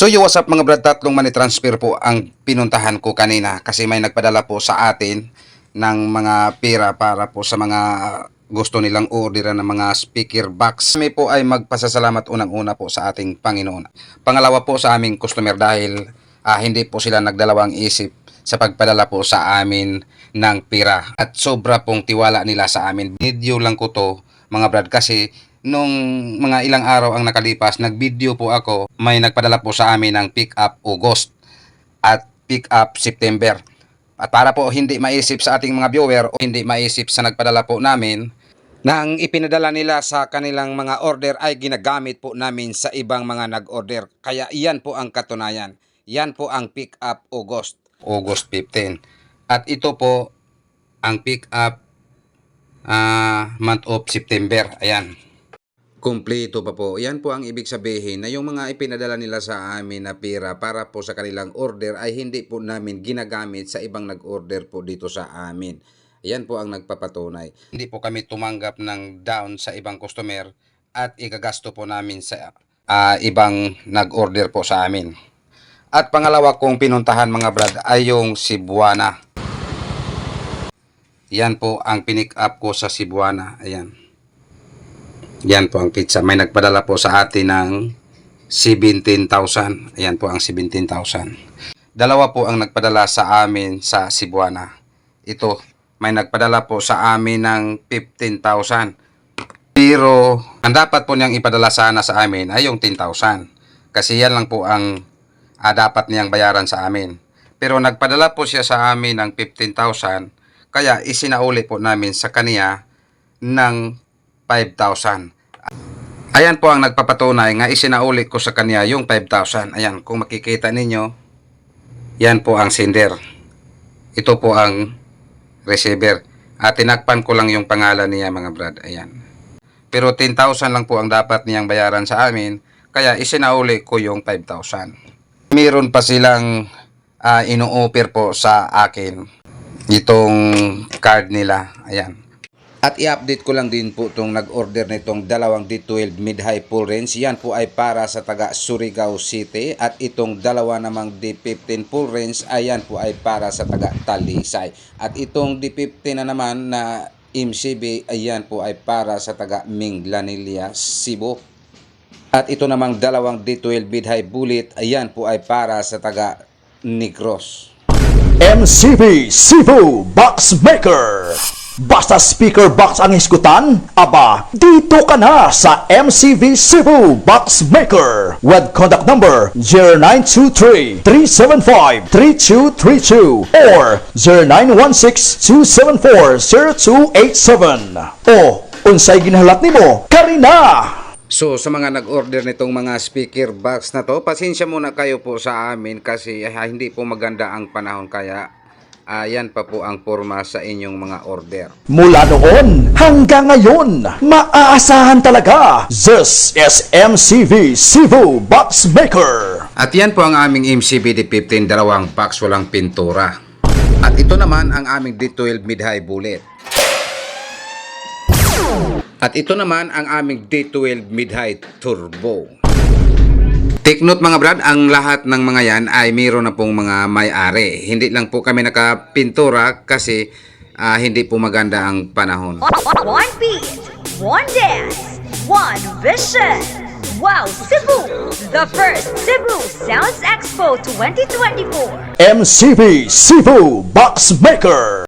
So yo, what's up mga brad, tatlong transfer po ang pinuntahan ko kanina kasi may nagpadala po sa atin ng mga pera para po sa mga gusto nilang orderan ng mga speaker box. Kami po ay magpasasalamat unang-una po sa ating Panginoon. Pangalawa po sa aming customer dahil ah, hindi po sila nagdalawang isip sa pagpadala po sa amin ng pera. At sobra pong tiwala nila sa amin. Video lang ko to mga brad kasi nung mga ilang araw ang nakalipas, nag-video po ako, may nagpadala po sa amin ng pick up August at pick up September. At para po hindi maisip sa ating mga viewer o hindi maisip sa nagpadala po namin, na ang ipinadala nila sa kanilang mga order ay ginagamit po namin sa ibang mga nag-order. Kaya iyan po ang katunayan. Yan po ang pick up August, August 15. At ito po ang pick up ah, month of September. Ayan. Kompleto pa po. Yan po ang ibig sabihin na yung mga ipinadala nila sa amin na pera para po sa kanilang order ay hindi po namin ginagamit sa ibang nag-order po dito sa amin. Yan po ang nagpapatunay. Hindi po kami tumanggap ng down sa ibang customer at igagasto po namin sa ah, ibang nag-order po sa amin. At pangalawa kong pinuntahan mga brad ay yung Cebuana. Yan po ang pinick up ko sa Cebuana. Ayan. Yan po ang pizza. May nagpadala po sa atin ng 17,000. Ayan po ang 17,000. Dalawa po ang nagpadala sa amin sa Cebuana. Ito, may nagpadala po sa amin ng 15,000. Pero, ang dapat po niyang ipadala sana sa amin ay yung 10,000. Kasi yan lang po ang ah, dapat niyang bayaran sa amin. Pero nagpadala po siya sa amin ng 15,000. Kaya isinauli po namin sa kaniya ng 5,000. Ayan po ang nagpapatunay nga isinauli ko sa kanya yung 5,000. Ayan, kung makikita ninyo, yan po ang sender. Ito po ang receiver. At tinakpan ko lang yung pangalan niya mga brad. Ayan. Pero 10,000 lang po ang dapat niyang bayaran sa amin. Kaya isinauli ko yung 5,000. Meron pa silang uh, ino-offer po sa akin itong card nila. Ayan. At i-update ko lang din po itong nag-order nitong dalawang D12 mid-high full range. Yan po ay para sa taga Surigao City. At itong dalawa namang D15 full range, ayan po ay para sa taga Talisay. At itong D15 na naman na MCB, ayan po ay para sa taga Minglanilla, Cebu. At ito namang dalawang D12 mid-high bullet, ayan po ay para sa taga Negros. MCB Cebu Box Maker. Basta speaker box ang iskutan, aba, dito ka na sa MCV Cebu Box Maker. With contact number 0923-375-3232 or 0916-274-0287 o unsay ginahalat nimo? Karina So sa mga nag-order nitong mga speaker box na to, pasensya muna kayo po sa amin kasi ah, hindi po maganda ang panahon kaya ayan pa po ang forma sa inyong mga order. Mula noon hanggang ngayon, maaasahan talaga. This is MCV Cebu Box Maker. At yan po ang aming MCBD 15 dalawang box walang pintura. At ito naman ang aming D12 mid-high bullet. At ito naman ang aming D12 mid-high turbo. Take note mga brad, ang lahat ng mga yan ay mayroon na pong mga may-ari. Hindi lang po kami nakapintura kasi ah, hindi po maganda ang panahon. One beat, one dance, one vision. Wow Cebu! The first Cebu Sounds Expo 2024. MCV Cebu Box Maker.